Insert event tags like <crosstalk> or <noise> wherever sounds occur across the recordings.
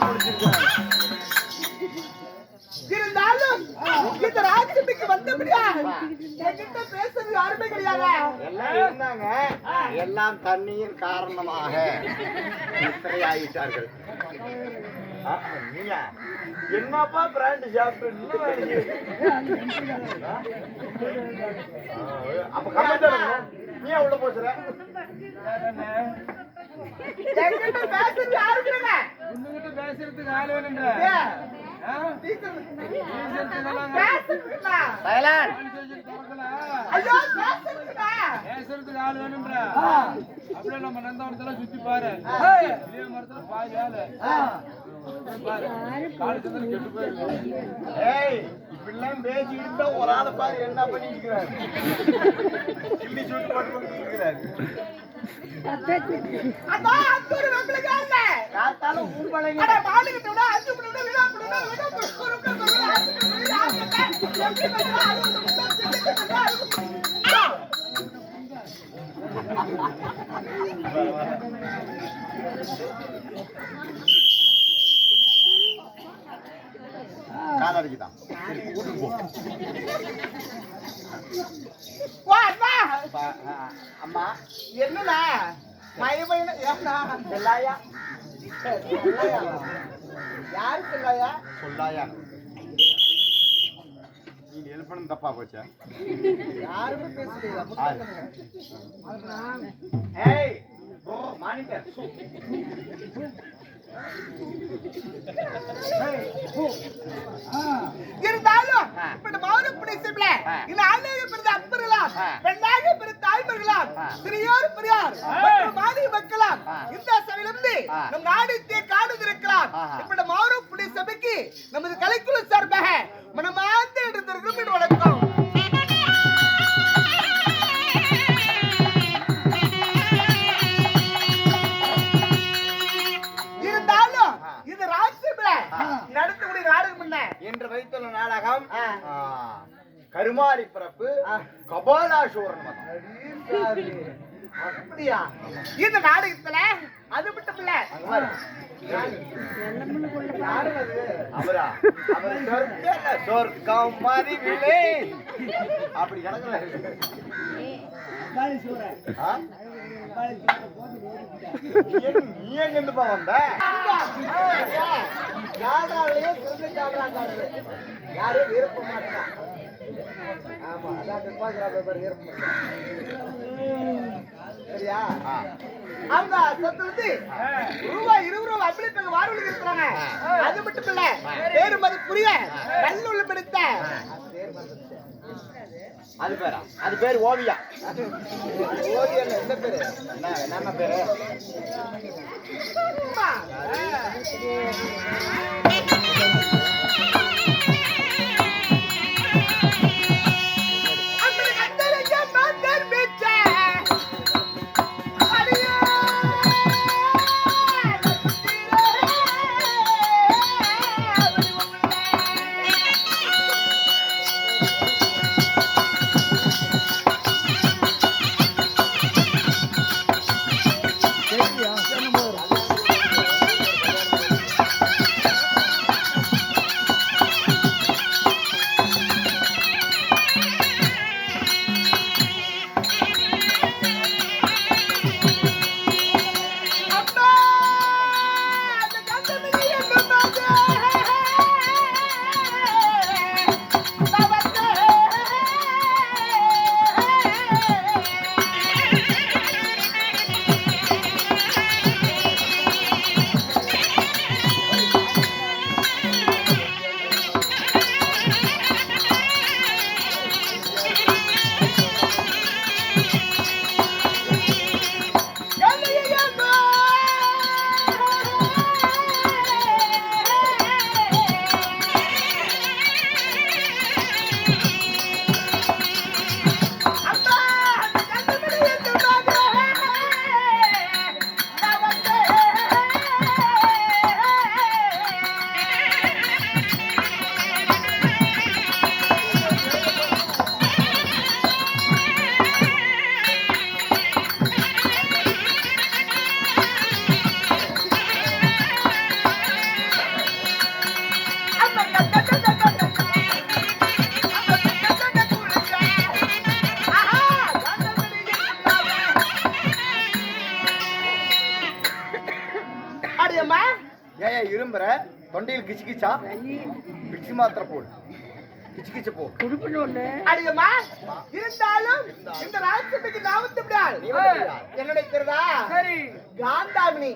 முடிச்சிருக்கேன் இருந்தாலும் இந்த ராஜ்யத்துக்கு வந்தபடியா என்கிட்ட பேசுறது யாருமே கிடையாது? எல்லாம் இருந்தாங்க. எல்லாம் தண்ணியின் காரணமாக ஆகிட்டார்கள் என்னப்பா பிராண்ட் சாப்பிட்டு அப்ப கம்மி நீ உள்ள போச்சுற பேசுறதுக்கு ஆள் வேணுன்ற. பேசுறதுக்கு ஆள் வேணுன்ற அப்படியே நம்ம நந்தவனத்துல சுத்தி பாரு. இதே மரத்துல பாதி ஆளு. பாரு. காலு சந்திரன் கெட்டு போயிருக்கு. ஏய். இப்படிலாம் பேசிக்கிட்டு இருந்தா ஒரு ஆளை பாரு என்ன பண்ணிக்கிறாரு கிள்ளி சுட்டு போட்டு இருக்கிறாரு அதான் அத்தூர் ஆ, அம்மா. என்னண்ணா? மயமயன ஏண்ணா? செல்லாயா? யாரு சொல்லாயா? சொல்லாயா? நீ ஹெல்ப் பண்ண தப்பா போச்சா? யாருமே பேசலையா. ஏய் ஓ மானிட்டர் இருந்தாலும். இப்ப. இந்த பிறந்த அப்பர்களாம். பெண்ணாக பிறந்த தாய்மர்களாம் பெரியார் மற்றும் மாநில மக்களாம். இந்த சபையிலிருந்து. நம் ஆஹா. இப்ப இந்த மௌனப்புடி சபைக்கு நமது கலைக்குழு சார்பாக மனமார்ந்த எடுத்திருக்கும் வணக்கம் வைத்துள்ள நாடகம். கருமாரி பிறப்பு. கபாலாசூரன் அப்படியா? இந்த நாடகத்துல அது மட்டும் இல்ல? அவரா? அவர் சொர்க்கம் மதிவிலே அப்படி கிடக்குறாரு. ஆ? நீ எங்க- இருந்துப்பா வந்த யாராலையே விருப்ப மாட்டான் ஆமா அதான் துப்பாக்கிறாப்ப விருப்பம் சரியா ஆ. அவங்க சொத்து ரூபாய் இருபது ரூபாய் அப்படி இப்ப வாரவழிக்கு இருக்கிறாங்க அது மட்டும் இல்ல வேறு மாதிரி புரிய நல்லுள்ள பிடித்த அது பேரா? அது பேர் ஓவியா. ஓவியா என்ன பேரு? என்ன என்னென்ன பேரு? you. கிச்சு கிச்சு போ. அடியம்மா இருந்தாலும் இந்த ராஜ்யத்துக்கு நாமத்து விடால் நீ வந்து விடா. என்னுடைய திருதா சரி காந்தாமினி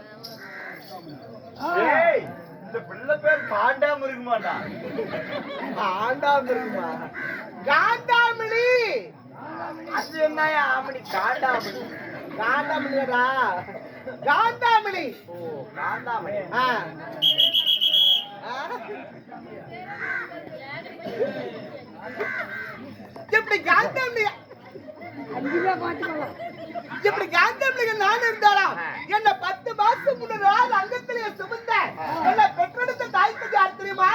இந்த பிள்ளை பேர் காண்டாம இருக்க மாட்டா காண்டாமிருமா காந்தாமினி. அது என்னயா ஆமணி காண்டாமணி காந்தாமினியடா காந்தாமினி. ஓ காண்டாமணி ஆ. இப்படி காந்தாமணி இப்படி காந்தாமணிக்கு நான் இருந்தாலும் என்ன பத்து மாசம் முன்னாடி அங்கத்திலேயே சுமந்த என்ன பெற்றெடுத்த தாய்க்கு தெரியுமா?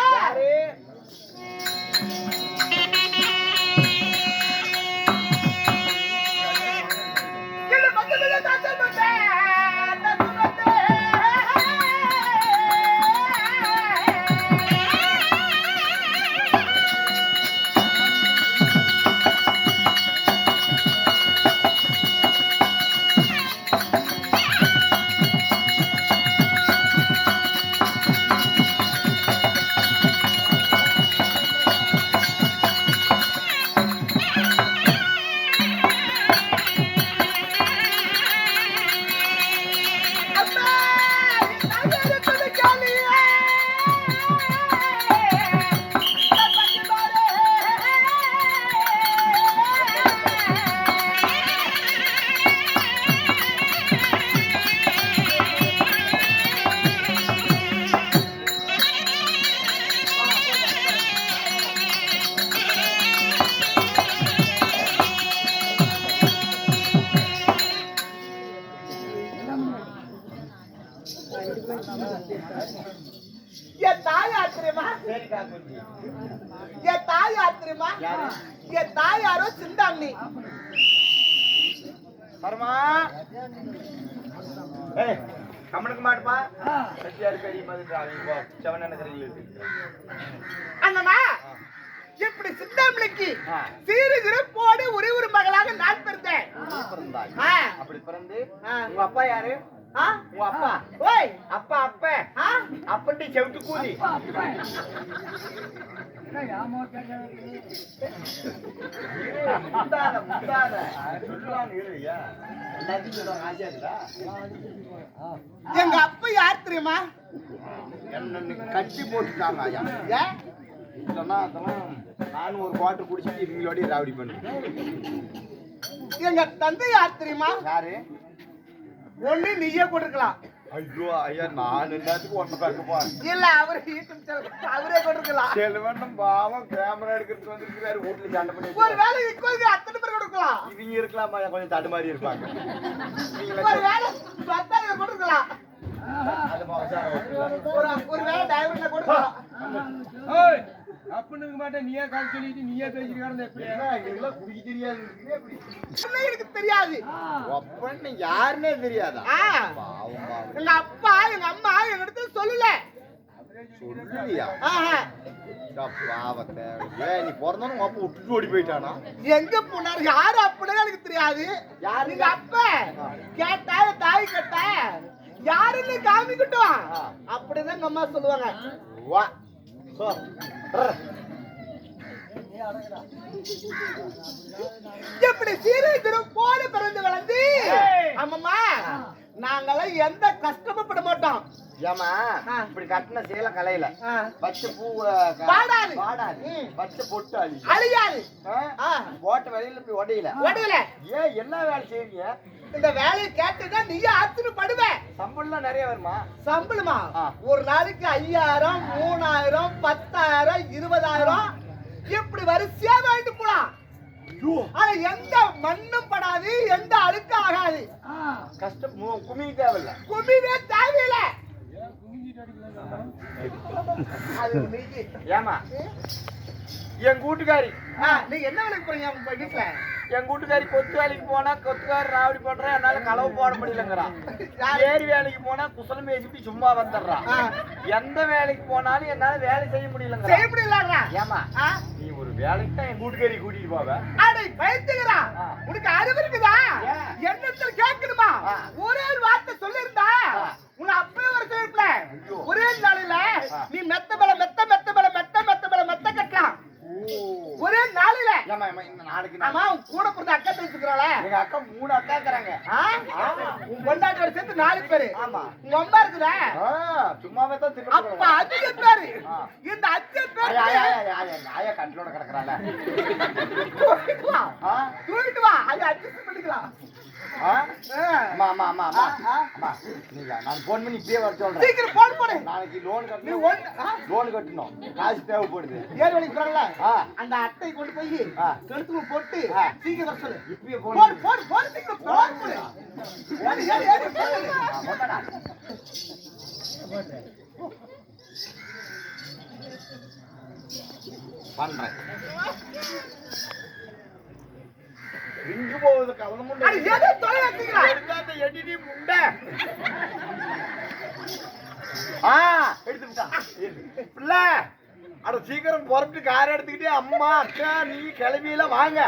தாய் யாரோ சிந்தாமணி. பரமா ஏய் கம்மனுக்கு மாட்டுப்பா. சத்தியாரு பெரிய மாதிரி செவன் அண்ணனா இப்படி சிந்தாமணிக்கு ஆ. சீரு சிறப்போடு ஒரே ஒரு மகளாக நான் பிறந்தேன். அப்படி பிறந்து. உங்க அப்பா யாரு? உங்க அப்பா. ஓய். அப்பா அப்ப? அப்பட்டி செவிட்டு கூலி. எங்க அப்பா யார் தெரியுமா? என்ன கட்டி போட்டுட்டாங்க? இல்லைன்னா அதெல்லாம் நானும் ஒரு பாட்டு குடிச்சிட்டு இவங்களோடய ராவடி பண்ணுறேன் எங்க தந்தை யார் தெரியுமா? யாரு? ஒண்ணு நீயே கொடுக்கலாம். ஐயோ ஐயா நான் எல்லாத்துக்கும் ஒன்று கட்டுப்பா இல்ல அவரு அவரே கொடுக்கலாம் செல்வண்டம் பாவம் கேமரா எடுக்கிறதுக்கு வந்திருக்கிறாரு வீட்டுல சண்டை பண்ணி ஒரு வேலை இப்போதைக்கு அத்தனை பேர் கொடுக்கலாம் இவங்க இருக்கலாமா கொஞ்சம் தடுமாறி இருப்பாங்க ஒரு வேலை பத்தாயிரம் கொடுக்கலாம். ஒரு வேலை டிரைவர் கொடுக்கலாம் அப்படின்னு மாட்டேன். நீயே கால் சொல்லிட்டு நீயே கிடந்த எப்படி இதெல்லாம் குடிக்க தெரியாது? எனக்கு தெரியாது. ஒப்பன்னு யாருன்னே தெரியாதா? எங்க அப்பா எங்க அம்மா எங்க இடத்துல சொல்லல. சொல்லுவியா ஆஹா. பாவத்தை. ஏன் நீ உங்க அப்பா விட்டுட்டு ஓடி போயிட்டானா? எங்க போனாரு? யாரு அப்படின்னு எனக்கு தெரியாது. யாரு? எங்க அப்பா கேட்டா தாய் கேட்டா யாருன்னு காமிக்கட்டும். அப்படிதான் எங்க அம்மா சொல்லுவாங்க. வா. சோ ரர். எப்படி சீரை தினம் போல பிறந்து வளர்ந்து ஏய். ஆமாம்மா நாங்கெல்லாம் எந்த கஷ்டமும் பட மாட்டோம் ஏமா. இப்படி கட்டின சேல கலையில. பச்சை பூ. வாடாது ம். பச்சை பொட்டு அழி அழியாது. போட்ட வேலையில போய் உடையில ஒடுவில ஏன் என்ன வேலை செய்வீங்க இந்த வேலையை கேட்டுட்டா நீயே ஆச்சரியப்படுவ சம்பளம்லாம் நிறைய வருமா? சம்பளமா. ஒரு நாளைக்கு ஐயாயிரம் மூணாயிரம் பத்தாயிரம் இருபதாயிரம். இப்படி வரிசையா வாங்கிட்டு போலாம். ஆனா எந்த மண்ணும் படாது எந்த அழுக்கும் ஆகாது. கஷ்டம் குமி தேவையில்ல. குமிவே தேவையில்ல. ஏமா என் கூட்டுக்காரி. நீங்க என்ன வேலைக்கு போறீங்க வீட்டுல என் கூட்டுக்காரி கொத்து வேலைக்கு போனா கொத்துக்காரி ராவடி பண்றேன் என்னால களவு போட முடியலங்கிறான்? ஏரி வேலைக்கு போனா குசலம் பேசிட்டு சும்மா வந்துடுறான். எந்த வேலைக்கு போனாலும் என்னால வேலை செய்ய செய்ய முடியலங்கிறான் முடியலடா ஏமா? நீ ஒரு வேலைக்கு தான் என் கூட்டுக்காரி கூட்டிட்டு போவ அடே பயத்துகிறா ஆ. உனக்கு அறிவு இருக்குதா? என்னத்துல கேட்கணுமா. ஒரே ஒரு வார்த்தை சொல்லிருந்தா. உன்னை அப்பவே வர சொல்லிருப்பல நீ மெத்த மேல மெத்த மெத்த மெத்த மேல மெத்த கட்டலாம் ஒரே நாளில. ஆமா உன் கூட பிறந்த அக்கா தெரிஞ்சுக்கிறாள எங்க அக்கா மூணு அக்கா இருக்கிறாங்க. உன் பொண்டாட்டியோட சேர்த்து நாலு பேரு. ஆமா. உங்க அம்மா இருக்குதா? சும்மாவே தான் அப்ப அதிக பேரு. இந்த அஞ்சு பேரு ஆயா கட்டிலோட கிடக்குறாள? தூக்கிட்டு வா. அது அட்ஜஸ்ட் பண்ணிக்கலாம். ஆ? ஆ. அம்மா, அம்மா, அம்மா, அம்மா. ஆ, ஆ. அம்மா, நீங்க, நான் phone பண்ணி இப்பயே வர சொல்றேன். சீக்கிரம் போன் போடு நாளைக்கு நீ கட்டணும். ஒன் ஆ? loan கட்டணும். காசு தேவைப்படுது. ஏர் வழிக்கு போறல ஆ. அந்த அட்டை கொண்டு போய் ஆ. கழுத்துக்கு போட்டு ஆ. சீக்கிரம் வர சொல்லு இப்பயே phone போன் பண்ணு. போன் போன் சீக்கிரம் போன் போடு ஏறு ஏறு ஏறு போடு. ஆ, போட்டா. பண்றேன். எங்க போகுது கவனம் எடிடி முண்டை. ஆ, எடுத்துக்கிட்டா. இரு. பிள்ளை, அட சீக்கிரம் புறப்பட்டு கார் எடுத்துக்கிட்டே அம்மா அக்கா நீ கிளம்பியில வாங்க.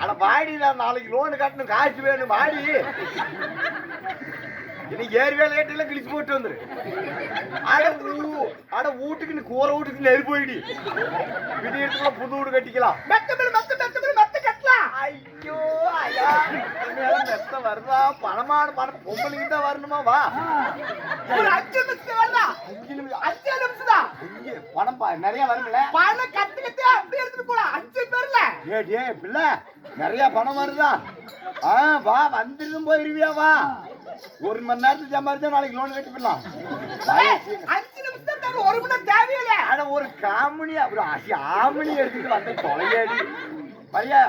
அட வாடி நான் நாளைக்கு லோனு கட்டணும் காசு வேணும் வாடி. இன்னைக்கு ஏறி வேலை கேட்டெல்லாம் கிழிச்சு போட்டு வந்துரு. அட ஊ அட வீட்டுக்கு நீ கூரை வீட்டுக்கு நெருப்பு போயிடு. விடியறதுக்குள்ள புது வீடு கட்டிக்கலாம். ஐயோ ஐயா. மெத்த வருதா பணமான பணம். பொம்பளைக்கு தான் வரணுமா? வா. ஒரு அஞ்சு நிமிஷம் வரலாம் அஞ்சு நிமிஷம். அஞ்சு நிமிஷம் தான் ஐயே, பணம் பா நிறைய வரும்ல. பணம் கத்துக்கிட்டே அப்படியே எடுத்துட்டு போலாம் அஞ்சு பேர்ல. ஏ டே பிள்ளை. நிறைய பணம் வருதா? ஆ வா வந்துடும் போயிருவியா வா. ஒரு மணி நேரத்துக்கு சம்பாதிச்சா நாளைக்கு லோன் கட்டிக்கலாம் ஏய், அஞ்சு நிமிஷம் தான் ஒரு மணி நேரம் தேவையில்லை ஆனா ஒரு அப்புறம் அசி ஆமணி எடுத்துட்டு வந்த தொலையாடி. பையா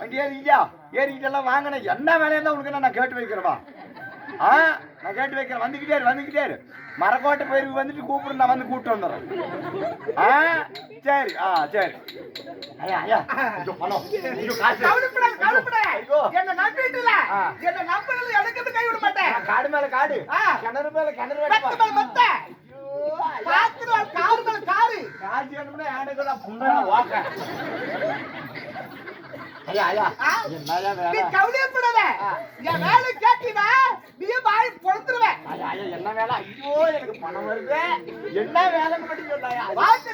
வண்டி ஏறிக்கிட்டியா ஏறிக்கிட்டெல்லாம் வாங்கினேன். என்ன வேலையா இருந்தா உனக்கு நான் கேட்டு வைக்கிறவா? ஆ? நான் கேட்டு வைக்கிறேன். வந்துக்கிட்டே வந்துக்கிட்டே. மரக்கோட்டை பயிருக்கு வந்துட்டு கூப்பிடு நான் வந்து கூப்பிட்டு வந்துடுறேன். ஆ? சரி. ஆ சரி. ஐயா ஐயா. ஐயோ பணம். ஐயோ காசு. கவலைப்படாத கவலைப்படாத. என்ன நம்பிட்டுல. என்ன நம்பினது எனக்கு வந்து கை விட மாட்டேன். காடு மேல காடு. கிணறு மேல கிணறு மெத்த வெட்டுப்பா. மேல மெத்த பாத்துட்டு காரு மேல காரு காசு வேணும்னா நான் புண்ணா வாக்க ஐயா ஐயா ஆ? என்னையா நீ வேலை கவலையப்படாத. என் வேலை கேட்டீனா நீயே வாய் பொழுத்துருவேன் ஐயா, ஐயா, என்ன வேலை? ஐயோ எனக்கு பணம் வருது. என்ன வேலைன்னு மட்டும் சொன்னாயா வாய்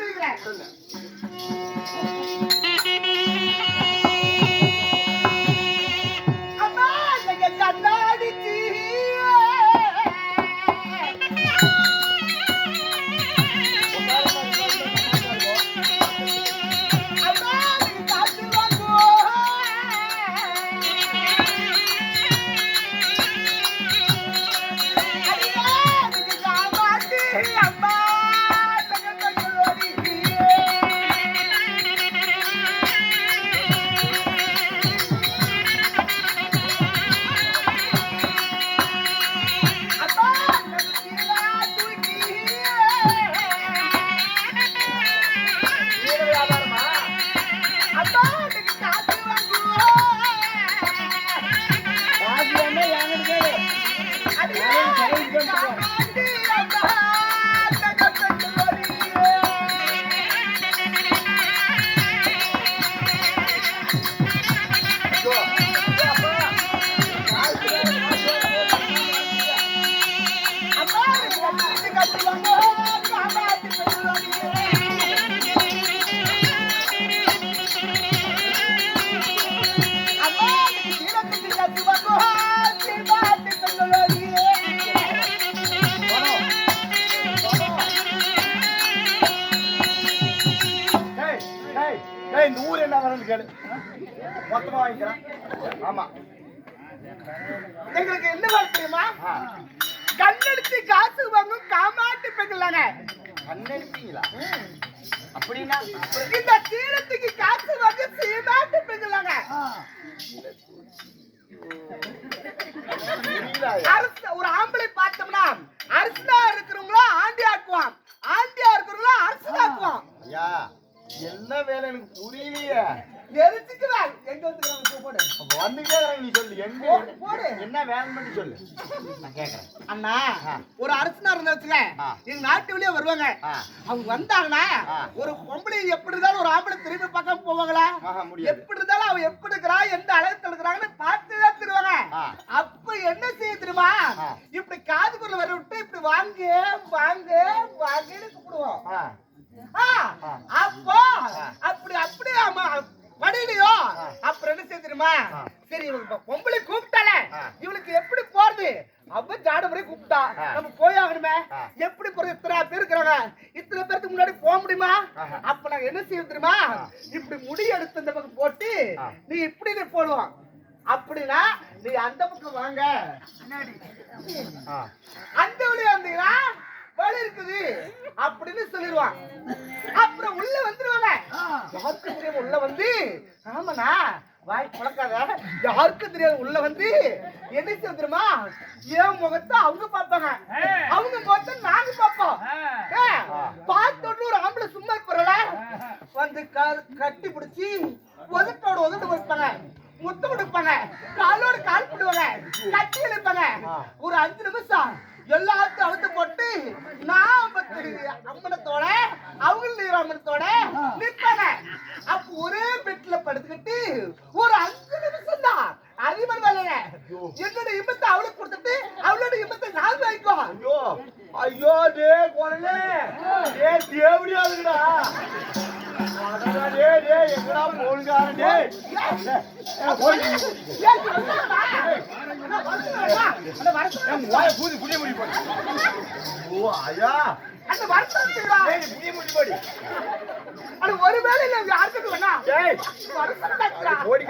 மொத்தமா வாங்கிக்கிறேன். ஆமா. எங்களுக்கு என்ன வேலை தெரியுமா? ஆ. கண்ணடிச்சு காசு வாங்கும் காமாட்டு பெண்களாங்க கண்ணடிப்பீங்களா அப்படின்னா? இந்த சீரத்துக்கு காசு வாங்க சீமாட்டு பெண்களாங்க ஒரு ஆம்பளை பார்த்தோம்னா அரசனா இருக்கிறவங்கள ஆண்டி ஆக்குவான். ஆண்டியா இருக்கிறவங்கள அரசு ஆக்குவான். ஐயா என்ன வேலை எனக்கு புரியலையே. நெரிச்சுக்குவேன். எங்க வந்து போடு அப்ப வந்துட்டே இருக்கேன் நீ சொல்லு எங்க போடு, போடு. என்ன வேலை மட்டும் சொல்லு நான் கேக்குறேன் அண்ணா ஆ. ஒரு அரசனா இருந்தா வச்சுக்க ஆ. எங்க நாட்டு வருவாங்க. அவங்க வந்தாங்கன்னா. ஒரு பொம்பளை எப்படி இருந்தாலும் ஒரு ஆம்பளை திரும்பி பார்க்காம போவாங்களா. எப்படி இருந்தாலும் அவ எப்படி இருக்கிறா எந்த அழகத்துல இருக்கிறாங்கன்னு பார்த்து தான் திருவாங்க. அப்ப என்ன செய்ய தெரியுமா. இப்படி காதுக்குள்ள வர விட்டு இப்படி வாங்க வாங்க வாங்க ஆ, ஆ, அப்போ அப்படி அப்படியே படியிலையோ அப்புறம் என்ன செய்ய தெரியுமா. சரி இவங்க பொம்பளை கூப்பிட்டால. இவளுக்கு எப்படி போறது அவ ஜாட முறை கூப்பிட்டா. நம்ம போய் ஆகணுமே. எப்படி போறது இத்தனை பேர் இருக்கிறாங்க இத்தனை பேருக்கு முன்னாடி போக முடியுமா. அப்ப நாங்க என்ன செய்ய தெரியுமா இப்படி முடி எடுத்து இந்த பக்கம் போட்டு. நீ இப்படி நீ போடுவோம் அப்படின்னா நீ அந்த பக்கம் வாங்க. அந்த வழி வந்தீங்கன்னா வழி இருக்குது. அப்படின்னு சொல்லிடுவான். அப்புறம் உள்ள வந்துருவாங்க. யாருக்கும் தெரியாம உள்ள வந்து? ஆமாண்ணா வாய் பழக்காத யாருக்கும் தெரியாது உள்ள வந்து? என்ன தெரியுமா? என் முகத்தை அவங்க பார்ப்பாங்க. அவங்க முகத்தை நாங்க பார்ப்போம். ஏ, பார்த்தோன்னு ஒரு ஆம்பளை சும்மா இருப்பாரல வந்து கட்டி பிடிச்சி ஒதுட்டோட ஒதுட்டு வைப்பாங்க முத்து கொடுப்பாங்க. காலோட கால் போடுவாங்க. கட்டி இழுப்பாங்க. ஒரு அஞ்சு நிமிஷம் எல்லாத்தையும் அழுத்து போட்டு நான் அம்மனத்தோட அவங்க அம்மனத்தோட நிற்பன அப்ப ஒரே பெட்ல படுத்துக்கிட்டு ஒரு அஞ்சு நிமிஷம் தான் அதிபர் வேலைங்க என்னோட இம்பத்தை அவளுக்கு கொடுத்துட்டு அவளோட இம்பத்தை நான் வாங்கிக்கோ. ஐயோ. ஐயோ டே குழந்தை டே தேவடியா இருக்குடா. டே டே எங்கடா போனுக்கார டே. பூதி புடிய முடி போடு. ஓ ஐயா அந்த வருஷம் புடிய முடி போடு. அது ஒரு வேலை இல்ல யாருக்கு வேணா? தாக்குறா. ஓடி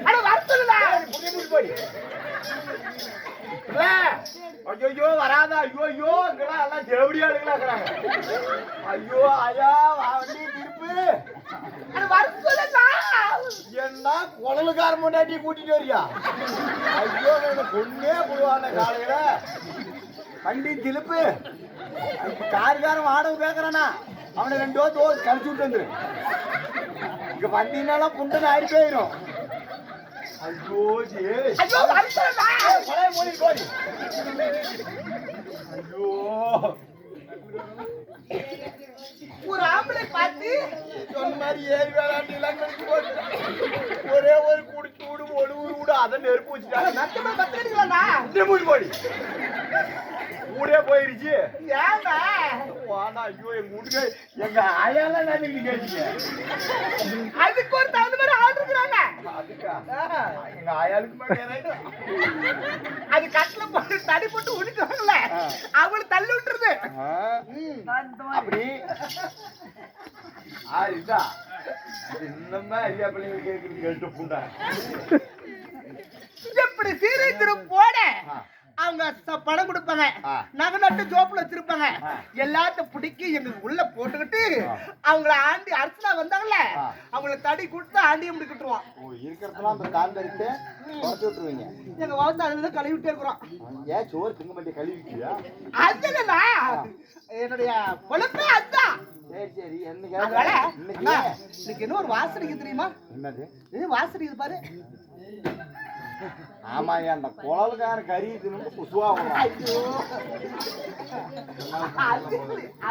அட முடி போடு இல்ல ஐயோ வராதா? ஐயோ ஐயோ இங்கெல்லாம் எல்லாம் தேவடியா இருக்கிறாங்க ஐயோ ஐயா வண்டி திருப்பு. அட வருஷம்டா. என்ன குழலுக்கார முன்னாடி கூட்டிட்டு வரியா? ஐயோ கொன்னே போடுவான காலையில. வண்டி திருப்பு. காருக்காரன் வாடகை கேட்கறானா அவனை ரெண்டு ரூபா தோ கழிச்சு விட்டு வந்துரு. இங்க வண்டினாலாம் புண்டன் ஆடி போயிடும் ஐயோ ஐயோ வருஷம்டா. பழைய மொழி கோடி ஐயோ ஒரு ஆம்பளை பார்த்து சொன்ன மாதிரி ஏறி வேளாண்டு எல்லாம் கழிச்சு போட்டு ஒரே ஒரு குடிச்சு விடு ஒரு ஊரு விடு அதை நெருப்பு வச்சுட்டாங்க. நத்தமா பத்திரிக்கலாம்டா. இந்த மூடி போடி. ஊரே போயிருச்சு. ஏன்டா? வாடா ஐயோ எங்க வீட்டுக்கு எங்க ஆயாலாம் நினைக்கிட்டு கேட்டீங்க அதுக்கு ஒரு தகுந்த மாதிரி ஆள் இருக்கிறாங்க. அது கட்டில போட்டு தடி போட்டு உடிக்குவாங்கல்ல ஆ. அவளை தள்ளி விட்டுருது. அப்படி. ஆ இதா. இது இன்னுமே ஐயா பிள்ளைங்க கேட்குறது கேட்டு புண்டா. இப்படி சீரை திரு போட. அவங்க பணம் கொடுப்பாங்க. நகை நட்டு ஜோப்புல வச்சிருப்பாங்க. எல்லாத்தையும் பிடிக்கி எங்க உள்ள போட்டுக்கிட்டு. அவங்கள ஆண்டி அர்ச்சனா வந்தாங்கல்ல. அவங்கள தடி கொடுத்து ஆண்டியை முடிக்கிட்டுருவோம் ஓ இருக்கிறதெல்லாம் அந்த கால் எடுத்து குறைச்சி விட்டுருவீங்க. எங்க வாசல் அதுல கழுவிட்டே இருக்கிறோம். ஏன் சோறு திங்க மாட்டே கழுவிக்கியா அதுலண்ணா என்னுடைய பொழப்பே அதுதான். சரி சரி இன்னைக்கு என்ன ஒரு வாசனைக்கு தெரியுமா? என்னது? இது வாசனைக்கு பாரு. ஆமாய்யா அந்த குழலுக்கார கறி தின்னு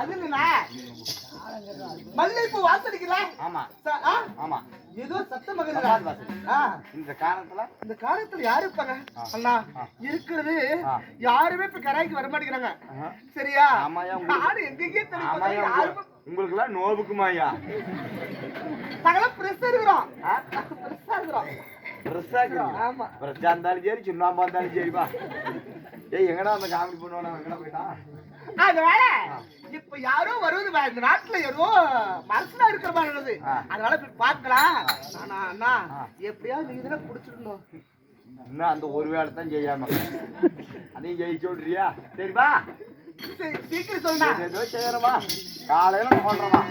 இல்லண்ணா மல்லிகைப்பூ வாசனைக்குல ஆமா? ஆமா. ஏதோ சத்தம் இந்த காரணத்துல இந்த காலத்துல யாரு இருப்பாங்க. அண்ணா. இருக்கிறது. யாருமே இப்ப கராய்க்கு வர மாட்டேங்கிறாங்க. சரியா? யாரு எங்கெங்கே தெரியும் உங்களுக்கு எல்லாம் நோவுக்குமாய்யா நாங்களாம் பிரஸ் இருக்கிறோம். பிரஸ்ஸா <laughs> இருக்கிறோம். ஆமா. பிரச்சா இருந்தாலும் சரி சின்னாம்பா இருந்தாலும் சரிப்பா ஏய் எங்கடா அந்த காமெடி பண்ணுவானா எங்கடா போயிட்டான் அதனால இப்ப யாரோ வருவது இந்த நாட்டுல ஏதோ மனசுல இருக்கிற மாதிரி இருந்தது. அதனால போய் பார்க்கலாம். ஆனா அண்ணா. எப்படியாவது நீங்க தானே புடிச்சிடணும் இன்னும் அந்த ஒரு வேலை தான் செய்யாம? அதையும் ஜெயிச்சு விட்றியா சரிப்பா சீக்கிரம் சொல்லுண்ணா ஏதோ செய்யறமா காலையில போடுறமா